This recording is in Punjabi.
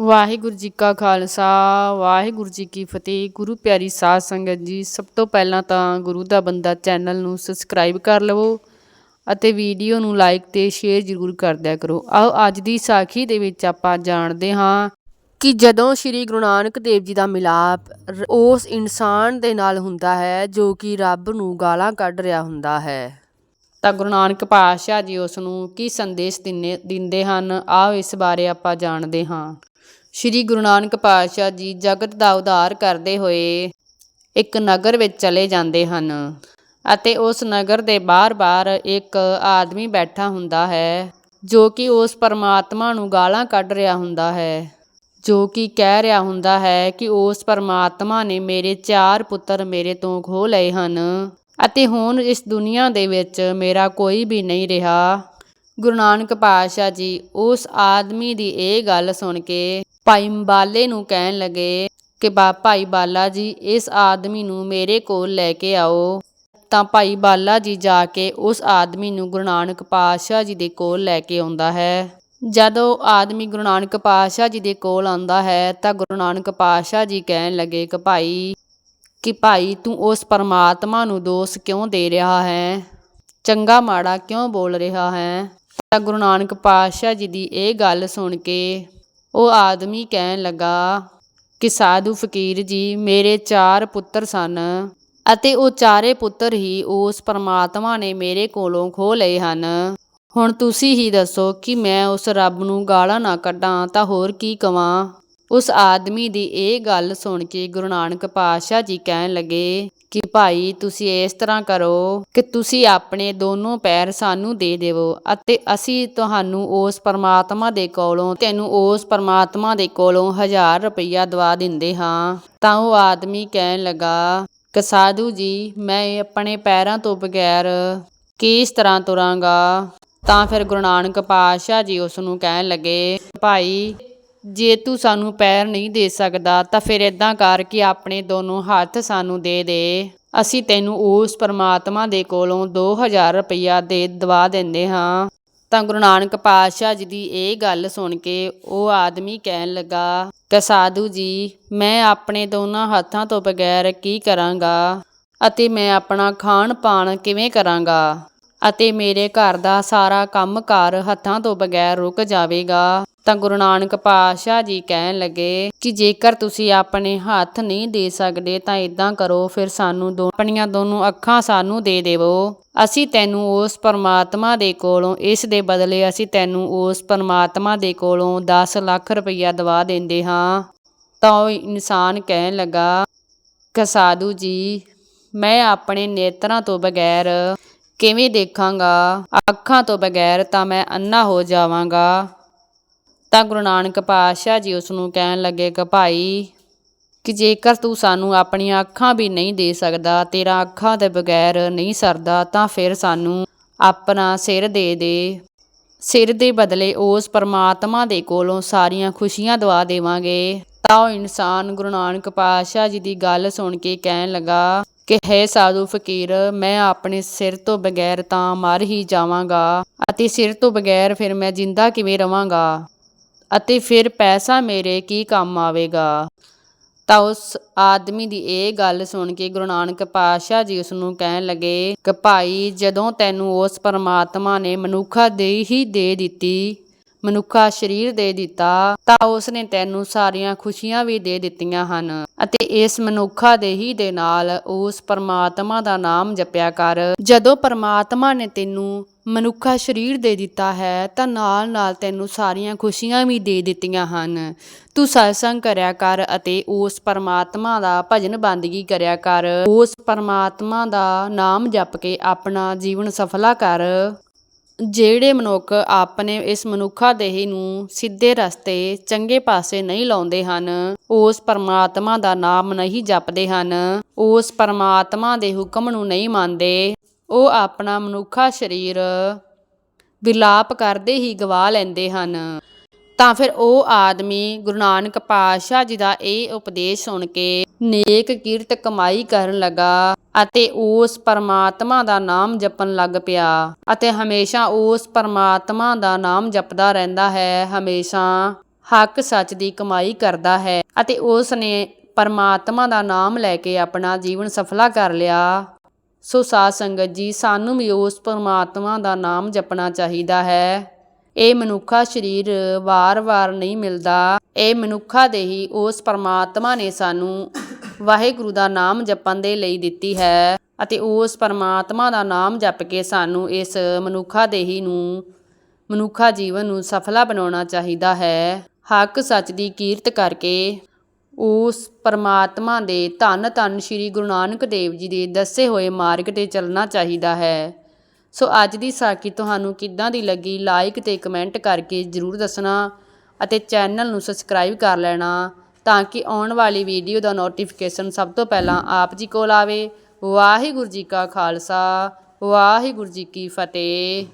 ਵਾਹਿਗੁਰੂ ਜੀ ਕਾ ਖਾਲਸਾ, ਵਾਹਿਗੁਰੂ ਜੀ ਕੀ ਫਤਿਹ। ਗੁਰੂ ਪਿਆਰੀ ਸਾਧ ਸੰਗਤ ਜੀ, ਸਭ ਤੋਂ ਪਹਿਲਾਂ ਤਾਂ ਗੁਰੂ ਦਾ ਬੰਦਾ ਚੈਨਲ ਨੂੰ ਸਬਸਕ੍ਰਾਈਬ ਕਰ ਲਵੋ ਅਤੇ ਵੀਡੀਓ ਨੂੰ ਲਾਈਕ ਤੇ ਸ਼ੇਅਰ ਜ਼ਰੂਰ ਕਰ ਦਿਆ ਕਰੋ। ਆਓ, ਅੱਜ ਦੀ ਸਾਖੀ ਦੇ ਵਿੱਚ ਆਪਾਂ ਜਾਣਦੇ ਹਾਂ ਕਿ ਜਦੋਂ ਸ੍ਰੀ ਗੁਰੂ ਨਾਨਕ ਦੇਵ ਜੀ ਦਾ ਮਿਲਾਪ ਉਸ ਇਨਸਾਨ ਦੇ ਨਾਲ ਹੁੰਦਾ ਹੈ ਜੋ ਕਿ ਰੱਬ ਨੂੰ ਗਾਲਾਂ ਕੱਢ ਰਿਹਾ ਹੁੰਦਾ ਹੈ। ਤਾਂ ਗੁਰੂ ਨਾਨਕ ਪਾਤਸ਼ਾਹ ਜੀ ਉਸ ਨੂੰ ਕੀ ਸੰਦੇਸ਼ ਦਿੰਨੇ, ਦਿੰਦੇ ਹਨ? ਆਓ ਇਸ ਬਾਰੇ ਆਪਾਂ ਜਾਣਦੇ ਹਾਂ। ਸ੍ਰੀ ਗੁਰੂ ਨਾਨਕ ਪਾਤਸ਼ਾਹ ਜੀ ਜਗਤ ਦਾ ਉਧਾਰ ਕਰਦੇ ਹੋਏ ਇੱਕ ਨਗਰ ਵਿੱਚ ਚਲੇ ਜਾਂਦੇ ਹਨ ਅਤੇ ਉਸ ਨਗਰ ਦੇ ਬਾਹਰ-ਬਾਹਰ ਇੱਕ ਆਦਮੀ ਬੈਠਾ ਹੁੰਦਾ ਹੈ, ਜੋ ਕਿ ਉਸ ਪਰਮਾਤਮਾ ਨੂੰ ਗਾਲਾਂ ਕੱਢ ਰਿਹਾ ਹੁੰਦਾ ਹੈ, ਜੋ ਕਿ ਕਹਿ ਰਿਹਾ ਹੁੰਦਾ ਹੈ ਕਿ ਉਸ ਪਰਮਾਤਮਾ ਨੇ ਮੇਰੇ ਚਾਰ ਪੁੱਤਰ ਮੇਰੇ ਤੋਂ ਖੋਹ ਲਏ ਹਨ ਅਤੇ ਹੁਣ ਇਸ ਦੁਨੀਆ ਦੇ ਵਿੱਚ ਮੇਰਾ ਕੋਈ ਵੀ ਨਹੀਂ ਰਿਹਾ। ਗੁਰੂ ਨਾਨਕ ਪਾਤਸ਼ਾਹ ਜੀ, ਉਸ ਆਦਮੀ ਦੀ ਇਹ ਗੱਲ ਸੁਣ ਕੇ ਭਾਈ ਬਾਲੇ ਨੂੰ ਕਹਿਣ ਲੱਗੇ ਕਿ ਬਾ, ਭਾਈ ਬਾਲਾ ਜੀ, ਇਸ ਆਦਮੀ ਨੂੰ ਮੇਰੇ ਕੋਲ ਲੈ ਕੇ ਆਓ। ਤਾਂ ਭਾਈ ਬਾਲਾ ਜੀ ਜਾ ਕੇ ਉਸ ਆਦਮੀ ਨੂੰ ਗੁਰੂ ਨਾਨਕ ਪਾਤਸ਼ਾਹ ਜੀ ਦੇ ਕੋਲ ਲੈ ਕੇ ਆਉਂਦਾ ਹੈ। ਜਦੋਂ ਆਦਮੀ ਗੁਰੂ ਨਾਨਕ ਪਾਤਸ਼ਾਹ ਜੀ ਦੇ ਕੋਲ ਆਉਂਦਾ ਹੈ, ਤਾਂ ਗੁਰੂ ਨਾਨਕ ਪਾਤਸ਼ਾਹ ਜੀ ਕਹਿਣ ਲੱਗੇ ਕਿ ਭਾਈ ਕਿ ਭਾਈ, ਤੂੰ ਉਸ ਪਰਮਾਤਮਾ ਨੂੰ ਦੋਸ਼ ਕਿਉਂ ਦੇ ਰਿਹਾ ਹੈ? ਚੰਗਾ ਮਾੜਾ ਕਿਉਂ ਬੋਲ ਰਿਹਾ ਹੈ? ਤਾਂ ਗੁਰੂ ਨਾਨਕ ਪਾਤਸ਼ਾਹ ਜੀ ਦੀ ਇਹ ਗੱਲ ਸੁਣ ਕੇ ਉਹ ਆਦਮੀ ਕਹਿਣ ਲੱਗਾ, ਕਿ ਸਾਧੂ ਫਕੀਰ ਜੀ, ਮੇਰੇ ਚਾਰ ਪੁੱਤਰ ਸਨ ਅਤੇ ਉਹ ਚਾਰੇ ਪੁੱਤਰ ਹੀ ਉਸ ਪਰਮਾਤਮਾ ਨੇ ਮੇਰੇ ਕੋਲੋਂ ਖੋਹ ਲਏ ਹਨ। ਹੁਣ ਤੁਸੀਂ ਹੀ ਦੱਸੋ ਕਿ ਮੈਂ ਉਸ ਰੱਬ ਨੂੰ ਗਾਲਾਂ ਨਾ ਕੱਢਾਂ ਤਾਂ ਹੋਰ ਕੀ ਕਵਾਂ? ਉਸ ਆਦਮੀ ਦੀ ਇਹ ਗੱਲ ਸੁਣ ਕੇ ਗੁਰੂ ਨਾਨਕ ਪਾਤਸ਼ਾਹ ਜੀ ਕਹਿਣ ਲੱਗੇ ਕਿ ਭਾਈ ਤੁਸੀਂ ਇਸ ਤਰ੍ਹਾਂ ਕਰੋ ਕਿ ਤੁਸੀਂ ਆਪਣੇ ਦੋਨੋਂ ਪੈਰ ਸਾਨੂੰ ਦੇ ਦੇਵੋ ਅਤੇ ਅਸੀਂ ਤੁਹਾਨੂੰ ਉਸ ਪਰਮਾਤਮਾ ਦੇ ਕੋਲੋਂ, ਤੈਨੂੰ ਉਸ ਪਰਮਾਤਮਾ ਦੇ ਕੋਲੋਂ ਹਜ਼ਾਰ ਰੁਪਈਆ ਦਵਾ ਦਿੰਦੇ ਹਾਂ। ਤਾਂ ਉਹ ਆਦਮੀ ਕਹਿਣ ਲੱਗਾ, ਕਿ ਸਾਧੂ ਜੀ, ਮੈਂ ਆਪਣੇ ਪੈਰਾਂ ਤੋਂ ਬਗੈਰ ਕਿਸ ਤਰ੍ਹਾਂ ਤੁਰਾਂਗਾ? ਤਾਂ ਫਿਰ ਗੁਰੂ ਨਾਨਕ ਪਾਤਸ਼ਾਹ ਜੀ ਉਸ ਨੂੰ ਕਹਿਣ ਲੱਗੇ, ਭਾਈ ਜੇ ਤੂੰ ਸਾਨੂੰ ਪੈਰ ਨਹੀਂ ਦੇ ਸਕਦਾ, ਤਾਂ ਫਿਰ ਇਦਾਂ ਕਰ ਕਿ ਆਪਣੇ ਦੋਨੋਂ ਹੱਥ ਸਾਨੂੰ ਦੇ ਦੇ। ਅਸੀਂ ਤੈਨੂੰ ਉਸ ਪਰਮਾਤਮਾ ਦੇ ਕੋਲੋਂ 2000 ਰੁਪਇਆ ਦੇ ਦਵਾ ਦਿੰਦੇ ਹਾਂ। ਤਾਂ ਗੁਰੂ ਨਾਨਕ ਪਾਤਸ਼ਾਹ ਜੀ ਦੀ ਇਹ ਗੱਲ ਸੁਣ ਕੇ ਉਹ ਆਦਮੀ ਕਹਿਣ ਲੱਗਾ ਕਿ ਸਾਧੂ ਜੀ, ਮੈਂ ਆਪਣੇ ਦੋਨਾਂ ਹੱਥਾਂ ਤੋਂ ਬਗੈਰ ਕੀ ਕਰਾਂਗਾ? ਅਤੇ ਮੈਂ ਆਪਣਾ ਖਾਣ ਪਾਣ ਕਿਵੇਂ ਕਰਾਂਗਾ? ਅਤੇ ਮੇਰੇ ਘਰ ਦਾ ਸਾਰਾ ਕੰਮਕਾਰ ਹੱਥਾਂ ਤੋਂ ਬਗੈਰ ਰੁਕ ਜਾਵੇਗਾ? ਤਾਂ ਗੁਰੂ ਨਾਨਕ ਪਾਤਸ਼ਾਹ ਜੀ ਕਹਿਣ ਲੱਗੇ ਕਿ ਜੇਕਰ ਤੁਸੀਂ ਆਪਣੇ ਹੱਥ ਨਹੀਂ ਦੇ ਸਕਦੇ ਤਾਂ ਇਦਾਂ ਕਰੋ, ਫਿਰ ਸਾਨੂੰ ਦੋ ਆਪਣੀਆਂ ਦੋਨੋਂ ਅੱਖਾਂ ਸਾਨੂੰ ਦੇ ਦੇਵੋ। ਅਸੀਂ ਤੈਨੂੰ ਉਸ ਪਰਮਾਤਮਾ ਦੇ ਕੋਲੋਂ, ਇਸ ਦੇ ਬਦਲੇ ਅਸੀਂ ਤੈਨੂੰ ਉਸ ਪਰਮਾਤਮਾ ਦੇ ਕੋਲੋਂ 10 ਲੱਖ ਰੁਪਈਆ ਦਵਾ ਦਿੰਦੇ ਹਾਂ। ਤਾਂ ਉਹ ਇਨਸਾਨ ਕਹਿਣ ਲੱਗਾ, ਕਿ ਸਾਧੂ ਜੀ, ਮੈਂ ਆਪਣੇ ਨੇਤਰਾਂ ਤੋਂ ਬਗੈਰ ਕਿਵੇਂ ਦੇਖਾਂਗਾ? ਅੱਖਾਂ ਤੋਂ ਬਗੈਰ ਤਾਂ ਮੈਂ ਅੰਨਾ ਹੋ ਜਾਵਾਂਗਾ। ਤਾਂ ਗੁਰੂ ਨਾਨਕ ਪਾਤਸ਼ਾਹ ਜੀ ਉਸ ਨੂੰ ਕਹਿਣ ਲੱਗੇ ਕਿ ਭਾਈ, ਕਿ ਜੇਕਰ ਤੂੰ ਸਾਨੂੰ ਆਪਣੀਆਂ ਅੱਖਾਂ ਵੀ ਨਹੀਂ ਦੇ ਸਕਦਾ, ਤੇਰਾ ਅੱਖਾਂ ਦੇ ਬਗੈਰ ਨਹੀਂ ਸਰਦਾ, ਤਾਂ ਫਿਰ ਸਾਨੂੰ ਆਪਣਾ ਸਿਰ ਦੇ ਦੇ। ਸਿਰ ਦੇ ਬਦਲੇ ਉਸ ਪਰਮਾਤਮਾ ਦੇ ਕੋਲੋਂ ਸਾਰੀਆਂ ਖੁਸ਼ੀਆਂ ਦਵਾ ਦੇਵਾਂਗੇ। ਤਾਂ ਉਹ ਇਨਸਾਨ ਗੁਰੂ ਨਾਨਕ ਪਾਤਸ਼ਾਹ ਜੀ ਦੀ ਗੱਲ ਸੁਣ ਕੇ ਕਹਿਣ ਲੱਗਾ ਕਿ, ਹੈ ਸਾਧੂ ਫਕੀਰ, ਮੈਂ ਆਪਣੇ ਸਿਰ ਤੋਂ ਬਗੈਰ ਤਾਂ ਮਰ ਹੀ ਜਾਵਾਂਗਾ ਅਤੇ ਸਿਰ ਤੋਂ ਬਗੈਰ ਫਿਰ ਮੈਂ ਜਿੰਦਾ ਕਿਵੇਂ ਰਵਾਂਗਾ? ਅਤੇ ਫਿਰ ਪੈਸਾ ਮੇਰੇ ਕੀ ਕੰਮ ਆਵੇਗਾ? ਤਾਂ ਉਸ ਆਦਮੀ ਦੀ ਇਹ ਗੱਲ ਸੁਣ ਕੇ ਗੁਰੂ ਨਾਨਕ ਪਾਤਸ਼ਾਹ ਜੀ ਉਸ ਨੂੰ ਕਹਿਣ ਲੱਗੇ ਕਿ ਭਾਈ ਜਦੋਂ ਤੈਨੂੰ ਉਸ ਪਰਮਾਤਮਾ ਨੇ ਮਨੁੱਖਾ ਦੇ ਹੀ ਦੇ ਦਿੱਤੀ ਮਨੁੱਖਾ ਸਰੀਰ ਦੇ ਦਿੱਤਾ ਤਾਂ ਉਸ ਨੇ ਤੈਨੂੰ ਸਾਰੀਆਂ ਖੁਸ਼ੀਆਂ ਵੀ ਦੇ ਦਿੱਤੀਆਂ ਹਨ ਅਤੇ ਇਸ ਮਨੁੱਖਾ ਦੇ ਹੀ ਦੇ ਨਾਲ ਉਸ ਪਰਮਾਤਮਾ ਦਾ ਨਾਮ ਜਪਿਆ ਕਰ। ਜਦੋਂ ਪਰਮਾਤਮਾ ਨੇ ਤੈਨੂੰ ਮਨੁੱਖਾ ਸਰੀਰ ਦੇ ਦਿੱਤਾ ਹੈ ਤਾਂ ਨਾਲ ਨਾਲ ਤੈਨੂੰ ਸਾਰੀਆਂ ਖੁਸ਼ੀਆਂ ਵੀ ਦੇ ਦਿੱਤੀਆਂ ਹਨ। ਤੂੰ ਸਤਸੰਗ ਕਰਿਆ ਕਰ ਅਤੇ ਉਸ ਪਰਮਾਤਮਾ ਦਾ ਭਜਨ ਬੰਦਗੀ ਕਰਿਆ ਕਰ। ਉਸ ਪਰਮਾਤਮਾ ਦਾ ਨਾਮ ਜਪ ਕੇ ਆਪਣਾ ਜੀਵਨ ਸਫਲਾ ਕਰ। ਜਿਹੜੇ ਮਨੁੱਖ ਆਪਣੇ ਇਸ ਮਨੁੱਖਾ ਦੇਹੀ ਨੂੰ ਸਿੱਧੇ ਰਸਤੇ, ਚੰਗੇ ਪਾਸੇ ਨਹੀਂ ਲਾਉਂਦੇ ਹਨ, ਉਸ ਪਰਮਾਤਮਾ ਦਾ ਨਾਮ ਨਹੀਂ ਜਪਦੇ ਹਨ, ਉਸ ਪਰਮਾਤਮਾ ਦੇ ਹੁਕਮ ਨੂੰ ਨਹੀਂ ਮੰਨਦੇ, ਉਹ ਆਪਣਾ ਮਨੁੱਖਾ ਸਰੀਰ ਵਿਲਾਪ ਕਰਦੇ ਹੀ ਗਵਾ ਲੈਂਦੇ ਹਨ। ਤਾਂ ਫਿਰ ਉਹ ਆਦਮੀ ਗੁਰੂ ਨਾਨਕ ਪਾਤਸ਼ਾਹ ਜੀ ਦਾ ਇਹ ਉਪਦੇਸ਼ ਸੁਣ ਕੇ ਨੇਕ ਕਿਰਤ ਕਮਾਈ ਕਰਨ ਲੱਗਾ ਅਤੇ ਉਸ ਪਰਮਾਤਮਾ ਦਾ ਨਾਮ ਜਪਣ ਲੱਗ ਪਿਆ ਅਤੇ ਹਮੇਸ਼ਾ ਉਸ ਪਰਮਾਤਮਾ ਦਾ ਨਾਮ ਜਪਦਾ ਰਹਿੰਦਾ ਹੈ, ਹਮੇਸ਼ਾ ਹੱਕ ਸੱਚ ਦੀ ਕਮਾਈ ਕਰਦਾ ਹੈ ਅਤੇ ਉਸ ਨੇ ਪਰਮਾਤਮਾ ਦਾ ਨਾਮ ਲੈ ਕੇ ਆਪਣਾ ਜੀਵਨ ਸਫਲਾ ਕਰ ਲਿਆ। ਸੋ ਸਾਧ ਸੰਗਤ ਜੀ, ਸਾਨੂੰ ਵੀ ਉਸ ਪਰਮਾਤਮਾ ਦਾ ਨਾਮ ਜਪਣਾ ਚਾਹੀਦਾ ਹੈ। ਇਹ ਮਨੁੱਖਾ ਸਰੀਰ ਵਾਰ-ਵਾਰ ਨਹੀਂ ਮਿਲਦਾ। ਇਹ ਮਨੁੱਖਾ ਦੇਹੀ ਉਸ ਪਰਮਾਤਮਾ ਨੇ ਸਾਨੂੰ ਵਾਹਿਗੁਰੂ ਦਾ ਨਾਮ ਜਪਣ ਦੇ ਲਈ ਦਿੱਤੀ ਹੈ ਅਤੇ ਉਸ ਪਰਮਾਤਮਾ ਦਾ ਨਾਮ ਜਪ ਕੇ ਸਾਨੂੰ ਇਸ ਮਨੁੱਖਾ ਦੇਹੀ ਨੂੰ, ਮਨੁੱਖਾ ਜੀਵਨ ਨੂੰ ਸਫਲਾ ਬਣਾਉਣਾ ਚਾਹੀਦਾ ਹੈ। ਹੱਕ ਸੱਚ ਦੀ ਕੀਰਤ ਕਰਕੇ ਉਸ ਪਰਮਾਤਮਾ ਦੇ ਧੰਨ ਧੰਨ ਸ੍ਰੀ ਗੁਰੂ ਨਾਨਕ ਦੇਵ ਜੀ ਦੇ ਦੱਸੇ ਹੋਏ ਮਾਰਗ ਤੇ ਚੱਲਣਾ ਚਾਹੀਦਾ ਹੈ। ਸੋ ਅੱਜ ਦੀ ਸਾਖੀ ਤੁਹਾਨੂੰ ਕਿੱਦਾਂ ਦੀ ਲੱਗੀ? ਲਾਈਕ ਤੇ ਕਮੈਂਟ ਕਰਕੇ ਜਰੂਰ ਦੱਸਣਾ ਅਤੇ ਚੈਨਲ ਨੂੰ ਸਬਸਕ੍ਰਾਈਬ ਕਰ ਲੈਣਾ ਤਾਂ ਕਿ ਆਉਣ ਵਾਲੀ ਵੀਡੀਓ ਦਾ ਨੋਟੀਫਿਕੇਸ਼ਨ ਸਭ ਤੋਂ ਪਹਿਲਾਂ ਆਪ ਜੀ ਕੋਲ ਆਵੇ। ਵਾਹਿਗੁਰੂ ਜੀ ਕਾ ਖਾਲਸਾ, ਵਾਹਿਗੁਰੂ ਜੀ ਕੀ ਫਤਿਹ।